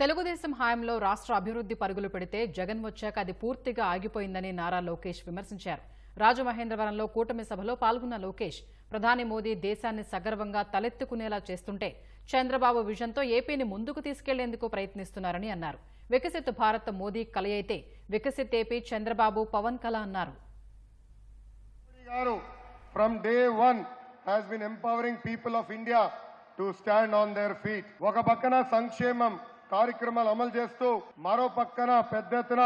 తెలుగుదేశం హయాంలో రాష్ట్ర అభివృద్ధి పరుగులు పెడితే జగన్ వచ్చాక అది పూర్తిగా ఆగిపోయిందని నారా లోకేష్ విమర్శించారు. రాజమహేంద్రవరంలో కూటమి సభలో పాల్గొన్న లోకేష్ ప్రధాని మోదీ దేశాన్ని సగర్వంగా తలెత్తుకునేలా చేస్తుంటే చంద్రబాబు విజన్తో ఏపీని ముందుకు తీసుకెళ్ళేందుకు ప్రయత్నిస్తున్నారని అన్నారు. వికసిత్ భారత్ మోదీ కలయైతే అయితే వికసిత్ ఏపీ చంద్రబాబు పవన్ కల అన్నారు. From day one has been empowering people of India to stand on their feet ఒక పక్కన సంక్షేమం కార్యక్రమాలు అమలు చేస్తూ మరో పక్కన పెద్ద ఎత్తున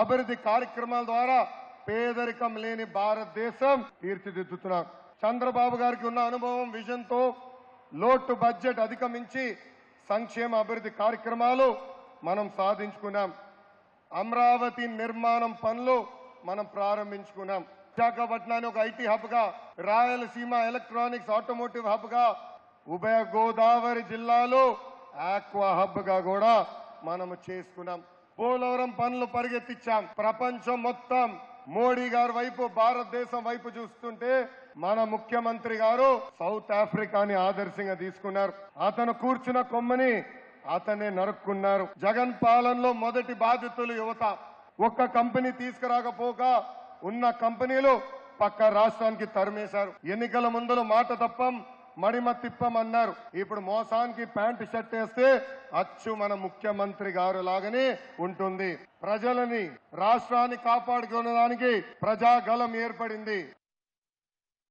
అభివృద్ధి కార్యక్రమాల ద్వారా పేదరికం లేని భారతదేశం తీర్చిదిద్దుతున్నారు చంద్రబాబు గారికి ఉన్న అనుభవం విజన్తో లోటు బడ్జెట్ అధిగమించి సంక్షేమ అభివృద్ధి కార్యక్రమాలు మనం సాధించుకున్నాం. అమరావతి నిర్మాణం పనులు మనం ప్రారంభించుకున్నాం. విశాఖపట్నాన్ని ఒక ఐటీ హబ్గా రాయలసీమ ఎలక్ట్రానిక్స్ ఆటోమోటివ్ హబ్గా ఉభయ గోదావరి జిల్లాలో ఆక్వా హబ్గా కూడా మనము చేసుకున్నాం. పోలవరం పనులు పరిగెత్తిచ్చాం. ప్రపంచం మొత్తం మోడీ గారి వైపు భారతదేశం వైపు చూస్తుంటే మన ముఖ్యమంత్రి గారు సౌత్ ఆఫ్రికాని ఆదర్శంగా తీసుకున్నారు. అతను కూర్చున్న కొమ్మని అతనే నరుక్కున్నారు. జగన్ పాలనలో మొదటి బాధితులు యువత. ఒక్క కంపెనీ తీసుకురాకపోగా ఉన్న కంపెనీలు పక్క రాష్ట్రానికి తరిమేశారు. ఎన్నికల ముందులో మాట తప్పం మడిమ తిప్పమన్నారు. ఇప్పుడు మోసానికి ప్యాంట్ షర్ట్ వేస్తే అచ్చు మన ముఖ్యమంత్రి గారు లాగానే ఉంటుంది. ప్రజలని రాష్ట్రాన్ని కాపాడుకునేదానికి ప్రజాగలం ఏర్పడింది.